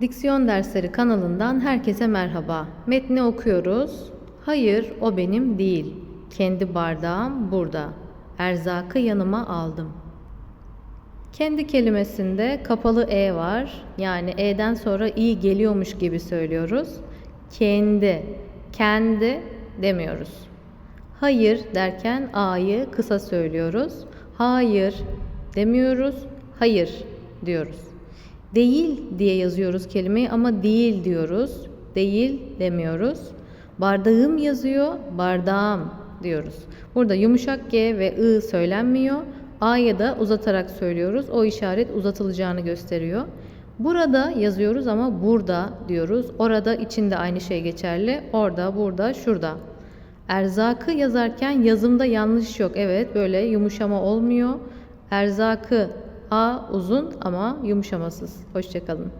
Diksiyon Dersleri kanalından herkese merhaba. Metni okuyoruz. Hayır, o benim değil. Kendi bardağım burada. Erzakı yanıma aldım. Kendi kelimesinde kapalı e var. Yani e'den sonra i geliyormuş gibi söylüyoruz. Kendi, kendi demiyoruz. Hayır derken a'yı kısa söylüyoruz. Hayır demiyoruz. Hayır diyoruz. Değil diye yazıyoruz kelimeyi ama değil diyoruz. Değil demiyoruz. Bardağım yazıyor, bardağım diyoruz. Burada yumuşak G ve I söylenmiyor. A'ya da uzatarak söylüyoruz. O işaret uzatılacağını gösteriyor. Burada yazıyoruz ama burada diyoruz. Orada içinde aynı şey geçerli. Orada, burada, şurada. Erzakı yazarken yazımda yanlış yok. Evet böyle yumuşama olmuyor. Erzakı A uzun ama yumuşamasız. Hoşçakalın.